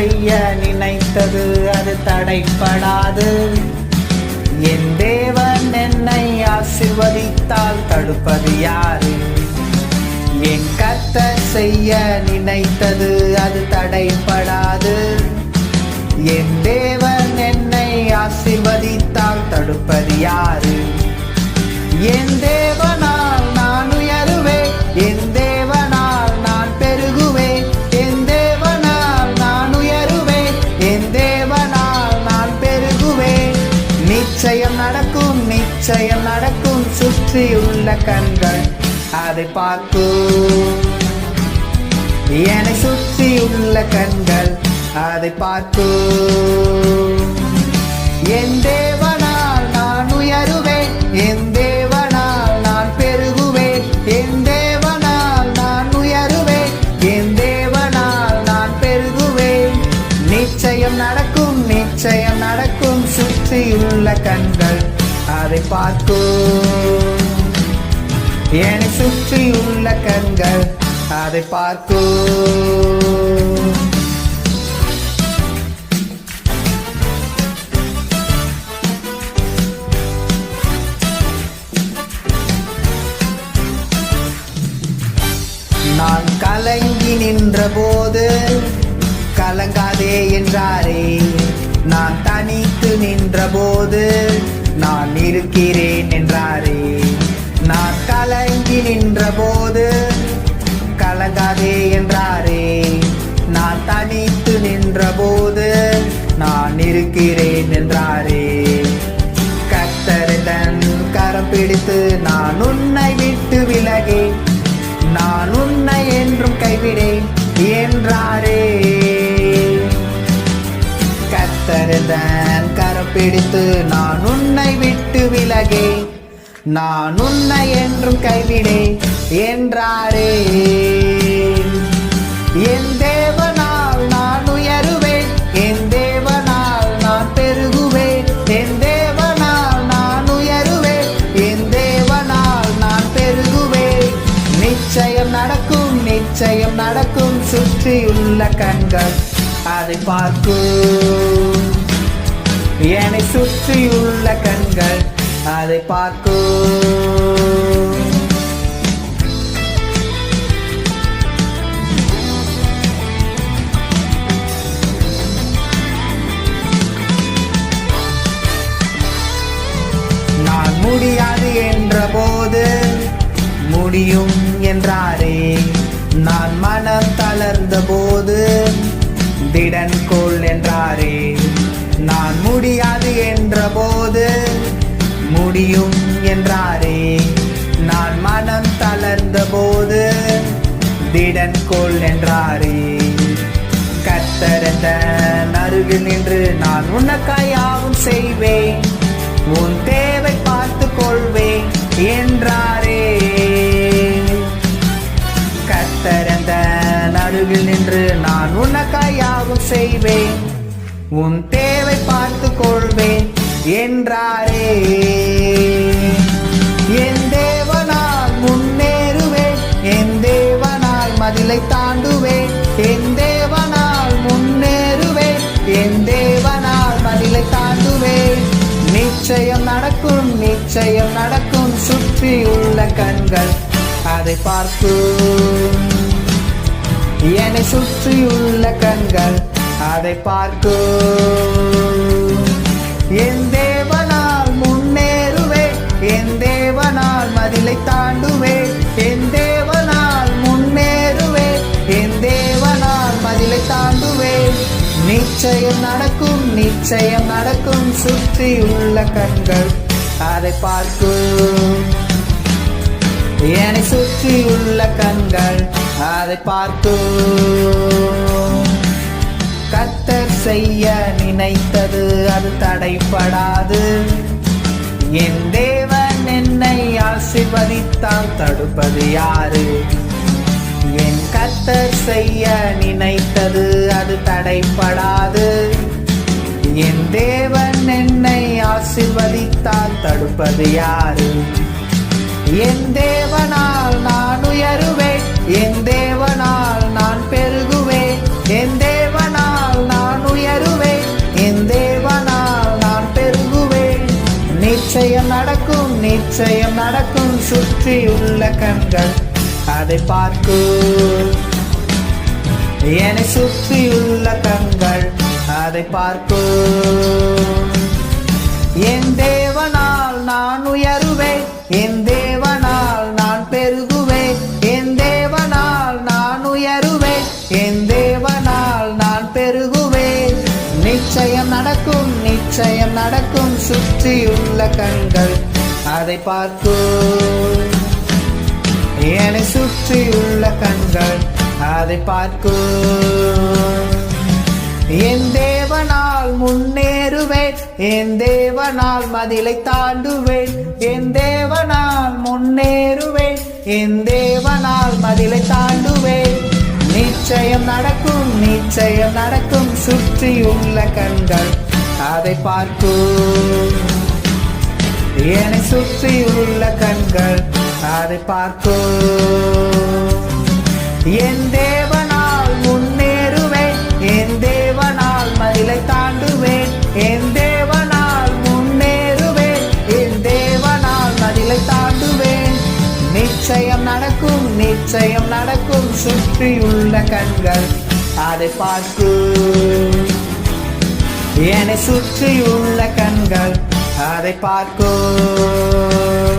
செய்ய நினைத்தது அது தடைப்படாது. என் தேவன் என்னை ஆசிர்வதித்தால் தடுப்பது யாரு? என் கத்த செய்ய நினைத்தது அது தடைப்படாது. என் தேவன் என்னை ஆசிர்வதித்தால் தடுப்பது யாரு? என் தேவன் நிச்சயம் நடக்கும் நிச்சயம் நடக்கும். சுற்றியுள்ள கண்கள் அதை பார்க்கும். என்னை சுற்றியுள்ள கண்கள் அதை பார்க்கும். என் தேவனால் நான் உயருவேன் என் தேவனால் நான் பெருகுவேன். என் தேவனால் நான் உயருவேன் என் தேவனால் நான் பெருகுவேன். நிச்சயம் நடக்கும் நிச்சயம் நடக்கும் சுற்றியுள்ள கண்கள் அதை பார்க்கும். என்னை சுற்றியுள்ள கண்கள் அதை பார்க்கும். நான் கலங்கி நின்ற போது கலங்காதே என்றாரே. நான் தனி நின்ற போது நான் இருக்கிறேன் என்றாரே. நான் கலங்கி நின்ற போது கலங்காதே என்றாரே. நான் தனித்து நின்றபோது நான் இருக்கிறேன் என்றாரே. கத்தரிதன் கரம் பிடித்து நான் உன்னை விட்டு விலகே நான் உன்னை என்றும் கைவிடேன் என்றாரே. தருதன் கரம் பிடித்து நான் உன்னை விட்டு விலகே நான் உன்னை என்றும் கைவிடேன் என்றாரே. என் தேவனால் நான் உயருவேன் என் தேவனால் நான் பெருகுவேன் என் தேவனால் நான் உயருவேன் என் தேவனால் நான் பெருகுவேன். நிச்சயம் நடக்கும் நிச்சயம் நடக்கும் சுற்றியுள்ள கண்கள் அதை பார்க்கும் என்னை சுற்றியுள்ள கண்கள் அதை பார்க்கும் நான் முடியாது என்ற போது முடியும் என்றாரே. நான் மனம் தளர்ந்த போது திடன் கொள் என்றாரே. நான் முடியாது என்ற போது முடியும் என்றாரே. நான் மனம் தளர்ந்த போது திடன் கொள் என்றாரே. கத்தரந்த அருகில் நின்று நான் உனக்காயாவும் செய்வேன். உன் தேவை பார்த்து கொள்வேன் என்றாரே. அருகில் நின்று நான் உனக்காயாவும் செய்வேன். உன் தேவை பார்த்து கொள்வேன் என்றாரே. என் தேவனால் முன்னேறுவேன் என் தேவனால் மதிலை தாண்டுவேன். என் தேவனால் முன்னேறுவேன் என் தேவனால் மதிலை தாண்டுவேன். நிச்சயம் நடக்கும் நிச்சயம் நடக்கும் சுற்றியுள்ள கண்கள் அதை பார்க்கும். என்னை சுற்றியுள்ள கண்கள் அதை பார்க்கும் என் தேவனால் முன்னேறுவேன் என் தேவனால் மதிலை தாண்டுவேன் என் தேவனால் முன்னேறுவேன் என் தேவனால் மதிலை தாண்டுவேன் நிச்சயம் நடக்கும் நிச்சயம் நடக்கும் சுற்றியுள்ள கண்கள் அதை பார்க்கும் என்னை சுற்றியுள்ள கண்கள் அதை பார்த்தோ கத்தர் செய்ய நினைத்தது அது தடைப்படாது. என் தேவன் என்னை ஆசிர்வதித்தால் தடுப்பது யாரு? என் கத்தர் செய்ய நினைத்தது அது தடைப்படாது. என் தேவன் என்னை ஆசிர்வதித்தால் தடுப்பது யாரு? என் தேவனால் நான் என் தேவனால் நான் பெருகுவேன். என் தேவனால் நான் உயருவேன். என் தேவனால் நான் பெருகுவேன். நிச்சயம் நடக்கும் நிச்சயம் நடக்கும். சுற்றி உள்ள கண்கள் அதை பார்க்கும் என்னை சுற்றியுள்ள கண்கள் அதை பார்க்கும் என் தேவனால் நான் உயருவேன். என் கண்கள் அதை பார்க்கும் என்னை சுற்றியுள்ள கண்கள் அதை பார்க்கும் என் தேவனால் முன்னேறுவேன் என் தேவனால் மதிலை தாண்டுவேன் என் தேவனால் முன்னேறுவேன் என் தேவனால் மதிலை தாண்டுவேன். நிச்சயம் நடக்கும் நிச்சயம் நடக்கும் சுற்றியுள்ள கண்கள் அதை பார்க்கும் சுற்றி சுற்றியுள்ள கண்கள் அதை பார்க்கும் என் தேவனால் முன்னேறுவேன் என் தேவனால் மதிலை தாண்டுவேன் என் தேவனால் முன்னேறுவேன் என் தேவனால் மதிலை தாண்டுவேன். நிச்சயம் நடக்கும் நிச்சயம் நடக்கும் சுற்றியுள்ள கண்கள் அதை பார்க்கும் என்னை சுற்றியுள்ள கண்கள் அதை பார்க்கும்